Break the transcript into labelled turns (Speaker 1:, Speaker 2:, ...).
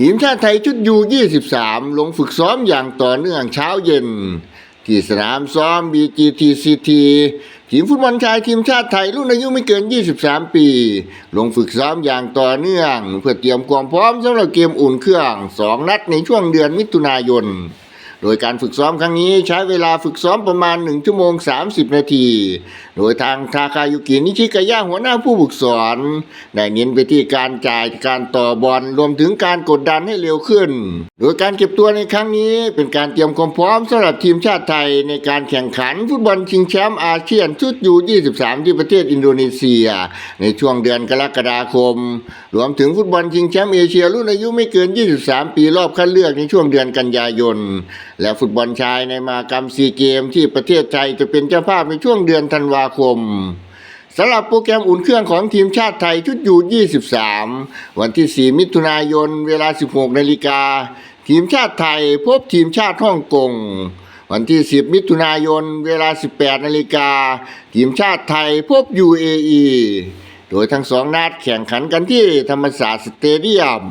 Speaker 1: ทีมชาติไทยชุดยู 23 ลงฝึกซ้อมอย่างต่อเนื่องเช้าเย็น ที่สนามซ้อม BGTCT ทีมฟุตบอลชายทีมชาติไทยรุ่นอายุไม่เกิน 23 ปี ลงฝึกซ้อมอย่างต่อเนื่อง เพื่อเตรียมความพร้อมสำหรับเกมอุ่นเครื่อง 2 นัดในช่วงเดือนมิถุนายน โดยการฝึกซ้อมครั้งนี้ใช้เวลาฝึกซ้อมประมาณ 1 ชั่วโมง 30 นาที โดยทางทาคายุกินิชิกายะหัวหน้าผู้ฝึกสอนได้เน้นไปที่การจ่ายการต่อบอลรวมถึงการกดดันให้เร็วขึ้น โดยการเก็บตัวในครั้งนี้เป็นการเตรียมความพร้อมสำหรับทีมชาติไทยในการแข่งขันฟุตบอลชิงแชมป์อาเซียนชุดยู 23 ที่ประเทศอินโดนีเซีย ในช่วงเดือนกรกฎาคม รวมถึงฟุตบอลชิงแชมป์เอเชียรุ่นอายุไม่เกิน 23 ปีรอบคัดเลือกในช่วงเดือนกันยายนและฟุตบอลชายในมากรรมซีเกมที่ประเทศไทยจะเป็นเจ้าภาพในช่วงเดือนธันวาคมสำหรับโปรแกรมอุ่นเครื่องของทีมชาติไทยชุดยู23 วันที่ 4 มิถุนายน เวลา 16 นาฬิกา ทีมชาติไทยพบทีมชาติฮ่องกง วันที่ 10 มิถุนายน เวลา 18 นาฬิกา ทีมชาติไทยพบ UAE โดยทั้งสองนัดแข่งขันกันที่ธรรมศาสตร์สเตเดียม